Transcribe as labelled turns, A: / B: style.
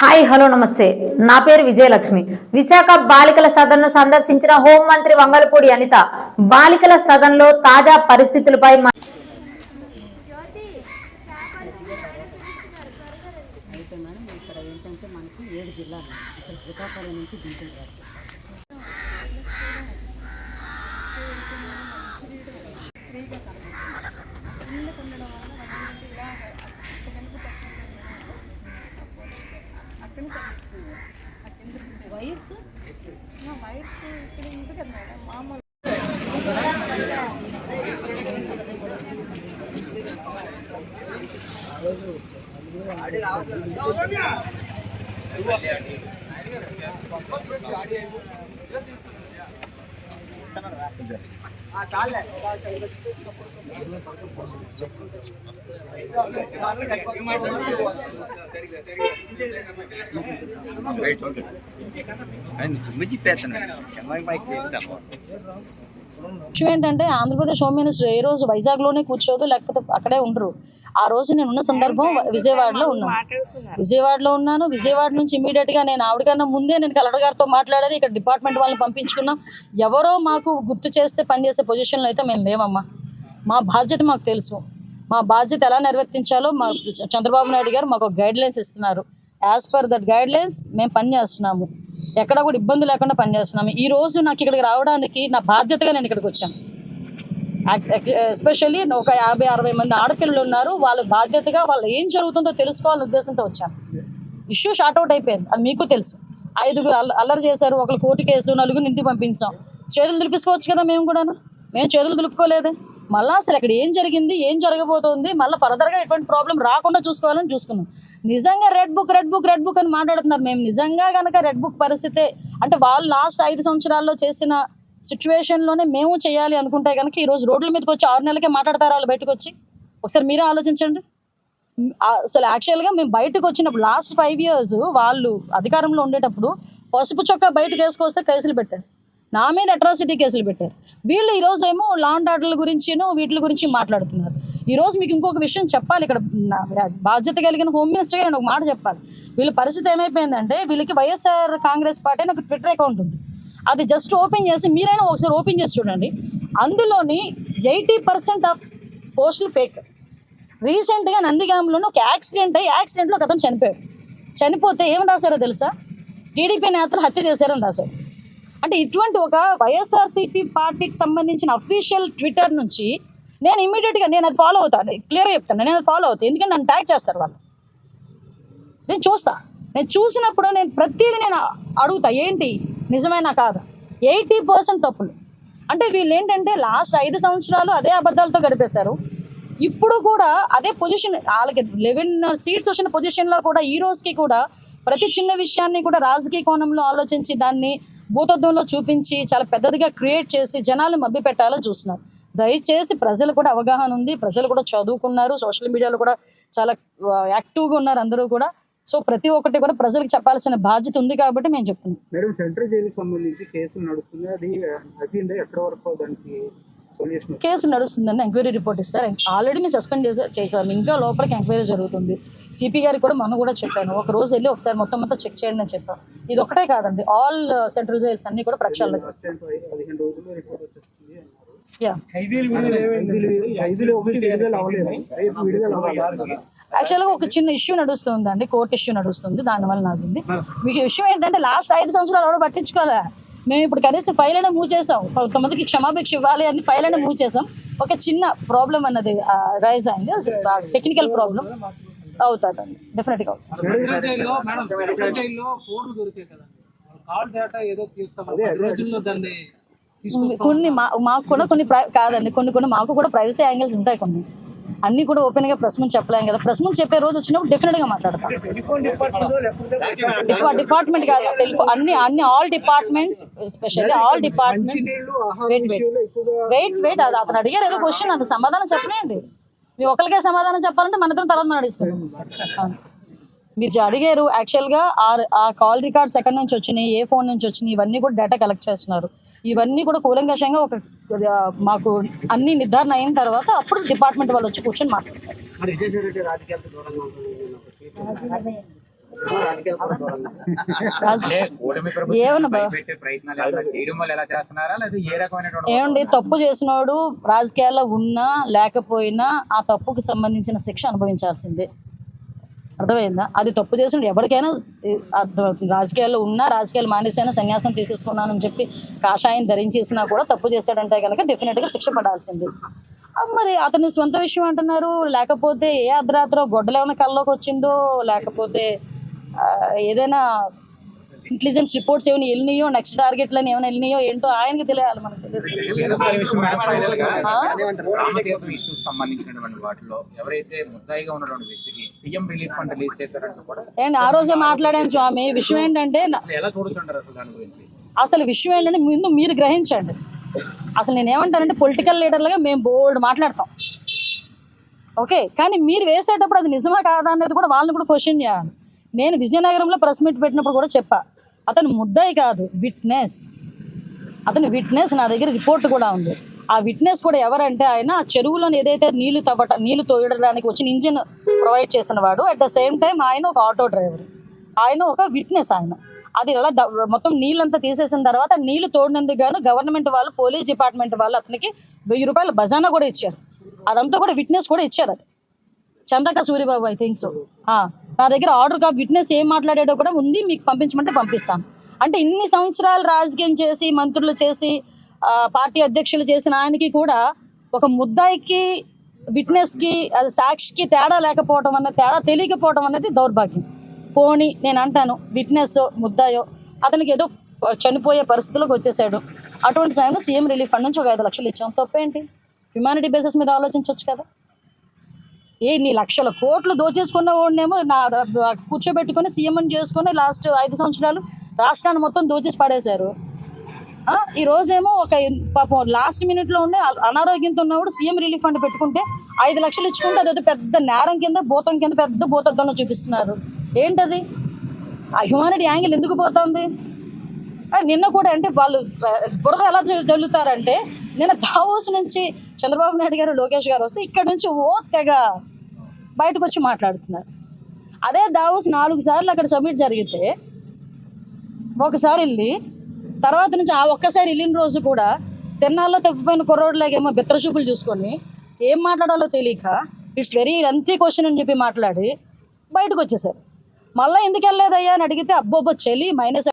A: Hi hello నమస్తే. నా పేరు విజయలక్ష్మి. విశాఖ బాలికల సదన్ను సందర్శించిన హోంమంత్రి వంగలపూడి అనిత బాలికల సదన్లో తాజా పరిస్థితులపై
B: అయితే మేడం ఇక్కడ ఏంటంటే మనకి ఏడు జిల్లాలు ఇక్కడ శ్రీకాకుళం నుంచి వయసు
C: రైట్ ఓకే ఆయన చుమ్మిచి పేస్తున్నాడు కెమెరా చేద్దాం.
B: విషయం ఏంటంటే ఆంధ్రప్రదేశ్ హోమ్ మినిస్టర్ ఏ రోజు వైజాగ్లోనే కూర్చోదు లేకపోతే అక్కడే ఉండరు. ఆ రోజు నేను ఉన్న సందర్భం విజయవాడలో ఉన్నాను విజయవాడలో ఉన్నాను. విజయవాడ నుంచి ఇమీడియట్గా నేను ఆవిడకన్నా ముందే నేను కలెక్టర్ గారితో మాట్లాడాను. ఇక్కడ డిపార్ట్మెంట్ వాళ్ళని పంపించుకున్నాం. ఎవరో మాకు గుర్తు చేస్తే పనిచేసే పొజిషన్లో అయితే మేము లేవమ్మా. మా బాధ్యత మాకు తెలుసు. మా బాధ్యత ఎలా నిర్వర్తించాలో మా చంద్రబాబు నాయుడు గారు మాకు గైడ్ లైన్స్ ఇస్తున్నారు. As per that guidelines మేము పని చేస్తున్నాము. ఎక్కడ కూడా ఇబ్బంది లేకుండా పనిచేస్తున్నాము ఈ రోజు నాకు ఇక్కడికి రావడానికి నా బాధ్యతగా నేను ఇక్కడికి వచ్చాను. ఎస్పెషల్లీ ఒక యాభై అరవై మంది ఆడపిల్లలు ఉన్నారు. వాళ్ళ బాధ్యతగా వాళ్ళు ఏం జరుగుతుందో తెలుసుకోవాలనే ఉద్దేశంతో వచ్చాను. ఇష్యూ షార్ట్ అవుట్ అయిపోయింది. అది మీకు తెలుసు. ఐదుగురు అల్లరి చేశారు. ఒకరు కోర్టు కేసు నలుగురు ఇంటికి పంపించాం. చేతులు దులిపించుకోవచ్చు కదా మేము కూడాను? మేము చేతులు దులుపుకోలేదే? మళ్ళీ అసలు ఇక్కడ ఏం జరిగింది ఏం జరగబోతోంది మళ్ళీ ఫర్దర్గా ఎటువంటి ప్రాబ్లం రాకుండా చూసుకోవాలని చూసుకున్నాం. నిజంగా red book red book red book అని మాట్లాడుతున్నారు. మేము నిజంగా కనుక రెడ్ బుక్ పరిస్థితే అంటే వాళ్ళు లాస్ట్ ఐదు సంవత్సరాల్లో చేసిన సిచ్యువేషన్లోనే మేము చేయాలి అనుకుంటే కనుక ఈరోజు రోడ్ల మీదకి వచ్చి ఆరు నెలలకే మాట్లాడతారు వాళ్ళు బయటకు వచ్చి ఒకసారి మీరే ఆలోచించండి. అసలు యాక్చువల్గా మేము బయటకు వచ్చినప్పుడు లాస్ట్ ఫైవ్ ఇయర్స్ వాళ్ళు అధికారంలో ఉండేటప్పుడు పసుపు చొక్కా బయటకు వేసుకొస్తే కేసులు పెట్టారు. నా మీద అట్రాసిటీ కేసులు పెట్టారు. వీళ్ళు ఈరోజు ఏమో లాండ్ ఆర్డర్ల గురించిను వీటి గురించి మాట్లాడుతున్నారు. ఈరోజు మీకు ఇంకొక విషయం చెప్పాలి ఇక్కడ. బాధ్యత కలిగిన హోమ్ మినిస్టర్ నేను ఒక మాట చెప్పాలి. వీళ్ళ పరిస్థితి ఏమైపోయిందంటే వీళ్ళకి వైఎస్ఆర్ కాంగ్రెస్ పార్టీ అని ఒక ట్విట్టర్ అకౌంట్ ఉంది. అది జస్ట్ ఓపెన్ చేసి మీరైనా ఒకసారి ఓపెన్ చేసి చూడండి. అందులోని ఎయిటీ పర్సెంట్ ఆఫ్ పోస్టులు ఫేక్ రీసెంట్గా నందిగాంలోనే ఒక యాక్సిడెంట్ అయ్యి యాక్సిడెంట్లో ఒక అతను చనిపోయాడు. చనిపోతే ఏం రాశారో తెలుసా? టీడీపీ నేతలు హత్య చేశారని రాశాడు అంటే ఇటువంటి ఒక వైఎస్ఆర్సీపీ పార్టీకి సంబంధించిన అఫీషియల్ ట్విట్టర్ నుంచి నేను ఇమీడియట్గా నేను అది ఫాలో అవుతాను క్లియర్గా చెప్తాను నేను అది ఫాలో అవుతాను ఎందుకంటే నన్ను ట్యాగ్ చేస్తారు వాళ్ళు. నేను చూస్తా. నేను చూసినప్పుడు నేను ప్రతిదీ నేను అడుగుతా. ఏంటి? నిజమేనా కాదు? ఎయిటీ పర్సెంట్ తప్పులు. అంటే వీళ్ళు ఏంటంటే లాస్ట్ ఐదు సంవత్సరాలు అదే అబద్ధాలతో గడిపేశారు. ఇప్పుడు కూడా అదే పొజిషన్ వాళ్ళకి లెవెన్ సీట్స్ వచ్చిన పొజిషన్లో కూడా ఈ రోజుకి కూడా ప్రతి చిన్న విషయాన్ని కూడా రాజకీయ కోణంలో ఆలోచించి దాన్ని భూతత్వంలో చూపించి చాలా పెద్దదిగా క్రియేట్ చేసి జనాలు మబ్బి పెట్టాలో చూస్తున్నారు. దయచేసి ప్రజలు కూడా అవగాహన ఉంది. ప్రజలు కూడా చదువుకున్నారు. సోషల్ మీడియాలో కూడా చాలా యాక్టివ్గా ఉన్నారు అందరూ కూడా. సో ప్రతి ఒక్కటి కూడా ప్రజలకు చెప్పాల్సిన బాధ్యత ఉంది కాబట్టి మేము చెప్తున్నాం.
D: మేడం సెంట్రల్ జైలుకి సంబంధించి కేసులు నడుస్తుంది అది ఎక్కడ వరకు దానికి
B: కేసు నడుస్తుందని ఎంక్వైరీ రిపోర్ట్ ఇస్తారు. ఆల్రెడీ మేము సస్పెండ్ చేసారు చేసాం ఇంకా లోపలికి ఎంక్వైరీ జరుగుతుంది. సిపి గారికి కూడా మనం కూడా చెప్పాను. ఒక రోజు వెళ్ళి ఒకసారి మొత్తం అంతా చెక్ చేయండి అని చెప్పాం ఇది ఒకటే కాదండి. ఆల్ సెంట్రల్ జైల్స్ అన్ని కూడా ప్రక్షాళన చేస్తాం
D: పదిహేను రోజుల్లో రిపోర్ట్ వచ్చేస్తుంది అన్నారు.
B: యా
D: ఐదులు ఐదులు ఒకటి విడుదల అవ్వలేదు. రేపు విడుదల అవ్వాలి.
B: యాక్చువల్గా ఒక చిన్న ఇష్యూ నడుస్తుందండి. కోర్టు ఇష్యూ నడుస్తుంది. దానివల్ల నాకుంది. మీకు ఇష్యూ ఏంటంటే లాస్ట్ ఐదు సంవత్సరాలు ఎవడో పట్టించుకోలే. మేము ఇప్పుడు కనీసం ఫైల్ అయినా మూవ్ చేసాం. కొంతమందికి క్షమాభిక్ష ఇవ్వాలి అని ఫైల్ అయినా మూవ్ చేసాం. ఒక చిన్న ప్రాబ్లం అన్నది రైజ్ అయింది. టెక్నికల్ ప్రాబ్లం అవుతుందండి అవుతుంది
E: పది రోజుల్లో దాన్ని
B: కొన్ని మా మాకు కూడా కొన్ని కాదండి. కొన్ని కొన్ని మాకు కూడా ప్రైవసీ యాంగిల్స్ ఉంటాయి కొన్ని. అన్ని కూడా ఓపెన్గా ప్రెస్ ముందు చెప్పలేం కదా. ప్రెస్ ముందు చెప్పే రోజు వచ్చినప్పుడు డెఫినెట్గా మాట్లాడతాం. డిపార్ట్మెంట్ కాదు టెలిఫోన్ అన్ని అన్ని all departments specially all departments wait wait wait wait అది అతను అడిగారు ఏదో క్వశ్చన్ అది సమాధానం చెప్పలేండి మీ ఒకరికే సమాధానం చెప్పాలంటే మన ఇద్దరం తర్వాత మనం తీసుకుందాం అవును. మీరు అడిగారు. యాక్చువల్గా ఆ ఆ కాల్ రికార్డ్స్ ఎక్కడి నుంచి వచ్చినాయి? ఏ ఫోన్ నుంచి వచ్చినాయి? ఇవన్నీ కూడా డేటా కలెక్ట్ చేస్తున్నారు. ఇవన్నీ కూడా కూలంకషంగా ఒక మాకు అన్ని నిర్ధారణ అయిన తర్వాత అప్పుడు డిపార్ట్మెంట్ వాళ్ళు వచ్చి కూర్చొని మాట్లాడతారు. ఏమండి తప్పు చేసినోడు రాజకీయాల్లో ఉన్నా లేకపోయినా ఆ తప్పుకు సంబంధించిన శిక్ష అనుభవించాల్సిందే. అర్థమైందా? అది తప్పు చేసిన ఎవరికైనా రాజకీయాల్లో ఉన్నా రాజకీయాలు మానేసైనా సన్యాసం తీసేసుకున్నానని చెప్పి కాషాయం ధరించేసినా కూడా తప్పు చేశాడంటే కనుక డెఫినెట్గా శిక్ష పడాల్సింది. మరి అతని సొంత విషయం అంటున్నారు. లేకపోతే ఏ అర్ధరాత్రో గొడ్డలు ఏమైనా కల్లోకి వచ్చిందో లేకపోతే ఏదైనా ఇంటెలిజెన్స్ రిపోర్ట్స్ ఏమైనా వెళ్ళినాయో నెక్స్ట్ టార్గెట్లని ఏమైనా వెళ్ళినాయో ఏంటో ఆయనకి తెలియాలి మనకు. తెలియదు. ఆ?
F: రామతీర్థం ఇష్యూస్ సంబంధించినటువంటి వాటిలో ఎవరైతే ముద్దాయిగా ఉన్నటువంటి వ్యక్తికి సీఎం రిలీఫ్ ఫండ్ రిలీజ్ చేశారంటూ కూడా
B: ఏంటి ఆ రోజే మాట్లాడాను స్వామి. విషయం ఏంటంటే
F: అసలు ఎలా చూడుతుంటారు అసలు దాని గురించి?
B: అసలు విషయం ఏంటంటే ముందు మీరు గ్రహించండి. అసలు నేను ఏమంటానంటే పొలిటికల్ లీడర్లుగా మేము బోల్డ్ మాట్లాడతాం. ఓకే? కానీ మీరు వేసేటప్పుడు అది నిజమా కాదా అనేది కూడా వాళ్ళని కూడా క్వశ్చన్ చేయాలి. నేను విజయనగరంలో ప్రెస్ మీట్ పెట్టినప్పుడు కూడా చెప్పా. అతను ముద్దాయి కాదు విట్నెస్. అతని విట్నెస్ నా దగ్గర రిపోర్ట్ కూడా ఉంది. ఆ విట్నెస్ కూడా ఎవరంటే ఆయన ఆ చెరువులోని ఏదైతే నీళ్ళు తవ్వట నీళ్ళు తోయడానికి వచ్చిన ఇంజిన్ ప్రొవైడ్ చేసిన వాడు అట్ ద సేమ్ టైం ఆయన ఒక ఆటో డ్రైవర్. ఆయన ఒక విట్నెస్ ఆయన. అది ఎలా మొత్తం నీళ్ళంతా తీసేసిన తర్వాత నీళ్ళు తోడినందుకు గాను గవర్నమెంట్ వాళ్ళు పోలీస్ డిపార్ట్మెంట్ వాళ్ళు అతనికి వెయ్యి రూపాయల బజానా కూడా ఇచ్చారు. అదంతా కూడా విట్నెస్ కూడా ఇచ్చారు అది. Chandaka Suryababu I think so నా దగ్గర ఆర్డర్ కాపీ విట్నెస్ ఏం మాట్లాడాడో కూడా ఉంది మీకు పంపించమంటే పంపిస్తాను. అంటే ఇన్ని సంవత్సరాలు రాజకీయం చేసి మంత్రులు చేసి పార్టీ అధ్యక్షులు చేసిన ఆయనకి కూడా ఒక ముద్దాయికి విట్నెస్కి అది సాక్షికి తేడా లేకపోవడం అన్న తేడా తెలియకపోవడం అనేది దౌర్భాగ్యం. పోని నేను అంటాను విట్నెస్ ముద్దాయో అతనికి ఏదో చనిపోయే పరిస్థితుల్లోకి వచ్చేసాడు. అటువంటి సమయంలో సీఎం రిలీఫ్ ఫండ్ నుంచి ఒక ఐదు లక్షలు ఇచ్చాం. తప్పేంటి? హ్యుమానిటీ బేసిస్ మీద ఆలోచించవచ్చు కదా. ఏ నీ లక్షల కోట్లు దోచేసుకున్న వాడినేమో నా కూర్చోబెట్టుకొని సీఎం చేసుకొని లాస్ట్ ఐదు సంవత్సరాలు రాష్ట్రాన్ని మొత్తం దోచేసి పడేశారు. ఈ రోజేమో ఒక పాపం లాస్ట్ మినిట్లో ఉండే అ- అనారోగ్యంతో ఉన్నప్పుడు సీఎం రిలీఫ్ ఫండ్ పెట్టుకుంటే ఐదు లక్షలు ఇచ్చుకుంటే అదొక పెద్ద నేరం కింద భూతం కింద పెద్ద భూతద్దంలో చూపిస్తున్నారు. ఏంటది? ఆ హ్యుమానిటీ యాంగిల్ ఎందుకు పోతుంది? నిన్న కూడా అంటే వాళ్ళు బురద ఎలా చల్లు- చల్లుతారంటే నిన్న దావోస్ నుంచి చంద్రబాబు నాయుడు గారు లోకేష్ గారు వస్తే ఇక్కడ నుంచి ఓ తెగ బయటకు వచ్చి మాట్లాడుతున్నారు. అదే దావోస్ నాలుగు సార్లు అక్కడ సబ్మిట్ జరిగితే ఒకసారి వెళ్ళి తర్వాత నుంచి ఆ ఒక్కసారి వెళ్ళిన రోజు కూడా తిన్నాల్లో తప్పిపోయిన కుర్రోడ్లాగేమో బిత్రచూపులు చూసుకొని ఏం మాట్లాడాలో తెలియక ఇట్స్ వెరీ లెంతీ క్వశ్చన్ అని చెప్పి మాట్లాడి బయటకు వచ్చేసారు. మళ్ళీ ఎందుకు వెళ్ళలేదయ్యా అని అడిగితే అబ్బోబ్బో చలి మైనస్